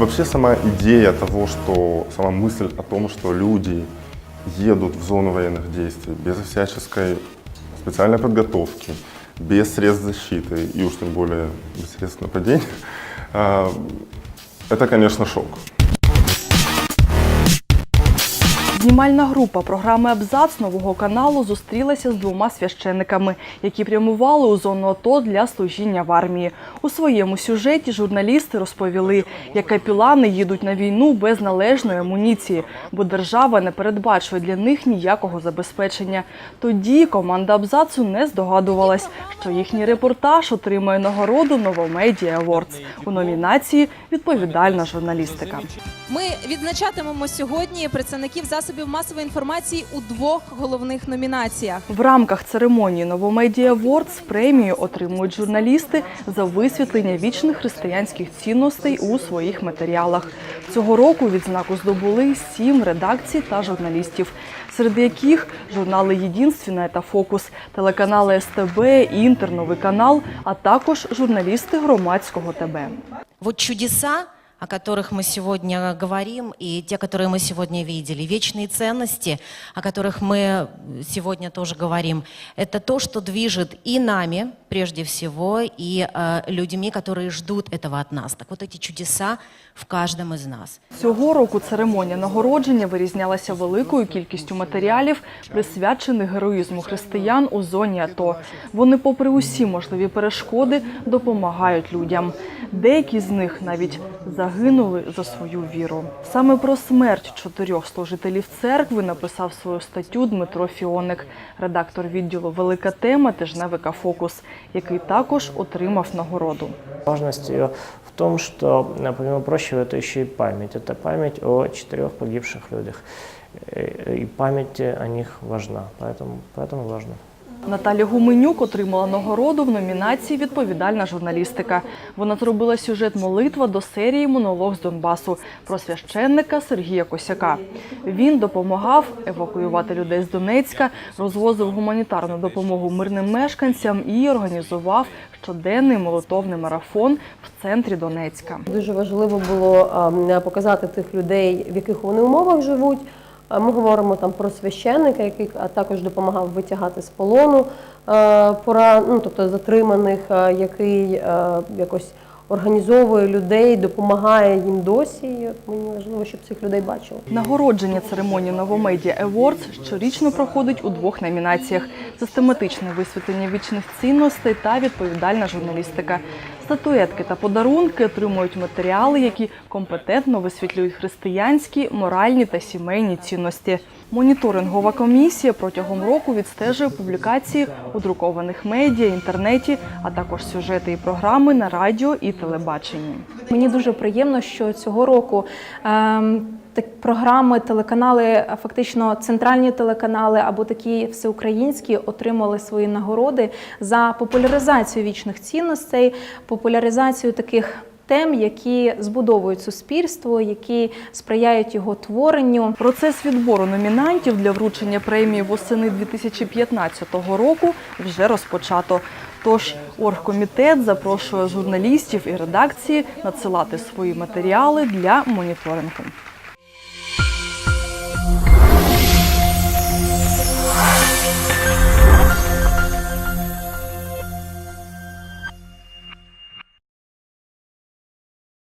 Вообще сама идея того, что сама мысль о том, что люди едут в зону военных действий без всяческой специальной подготовки, без средств защиты и уж тем более без средств нападения, а, это, конечно, шок. Знімальна група програми Абзац нового каналу зустрілася з двома священниками, які прямували у зону АТО для служіння в армії. У своєму сюжеті журналісти розповіли, як капілани їдуть на війну без належної амуніції, бо держава не передбачує для них ніякого забезпечення. Тоді команда Абзацу не здогадувалась, що їхній репортаж отримає нагороду Новомедіа Awards у номінації Відповідальна журналістика. Ми відзначатимемо сьогодні представників засобів масової інформації у двох головних номінаціях. В рамках церемонії Новомедіа Awards премію отримують журналісти за висвітлення вічних християнських цінностей у своїх матеріалах. Цього року відзнаку здобули сім редакцій та журналістів, серед яких журнали «Єдинственна» та Фокус, телеканали СТБ, Інтер, Новий канал, а також журналісти громадського ТБ. Вот чудеса, о которых мы сегодня говорим, и те, которые мы сегодня видели, вечные ценности, о которых мы сегодня тоже говорим, это то, что движет и нами, прежде всего, и э, людьми, которые ждут этого от нас. Так вот эти чудеса в каждом из нас. Цього року церемонія нагородження вирізнялася великою кількістю матеріалів, присвячених героїзму християн у зоні АТО. Вони, попри усі можливі перешкоди, допомагають людям. Деякі з них навіть загинули за свою віру. Саме про смерть чотирьох служителів церкви написав свою статтю Дмитро Фіоник, редактор відділу Велика тема тижневика Фокус, який також отримав нагороду. Важность ее в том, что, э, помимо прочего, это еще и память. Это память о четырех погибших людях. Э, И память о них важна, поэтому, поэтому важно. Наталя Гуменюк отримала нагороду в номінації Відповідальна журналістика. Вона зробила сюжет молитва до серії Монолог з Донбасу про священника Сергія Косяка. Він допомагав евакуювати людей з Донецька, розвозив гуманітарну допомогу мирним мешканцям і організував щоденний молитовний марафон в центрі Донецька. Дуже важливо було ем, показати тих людей, в яких вони умовах живуть. Ми говоримо там про священника, який також допомагав витягати з полону е, пора, ну, тобто затриманих, е, який е, якось організовує людей, допомагає їм досі. І от мені важливо, щоб цих людей бачили. Нагородження церемонії Новомедіа Awards щорічно проходить у двох номінаціях: систематичне висвітлення вічних цінностей та відповідальна журналістика. Статуетки та подарунки отримують матеріали, які компетентно висвітлюють християнські, моральні та сімейні цінності. Моніторингова комісія протягом року відстежує публікації у друкованих медіа, інтернеті, а також сюжети і програми на радіо і телебаченні. Мені дуже приємно, що цього року ем, так, програми, телеканали, фактично центральні телеканали або такі всеукраїнські отримали свої нагороди за популяризацію вічних цінностей, популяризацію таких. Тем, які збудовують суспільство, які сприяють його творенню. Процес відбору номінантів для вручення премії восени 2015 року вже розпочато. Тож оргкомітет запрошує журналістів і редакції надсилати свої матеріали для моніторингу.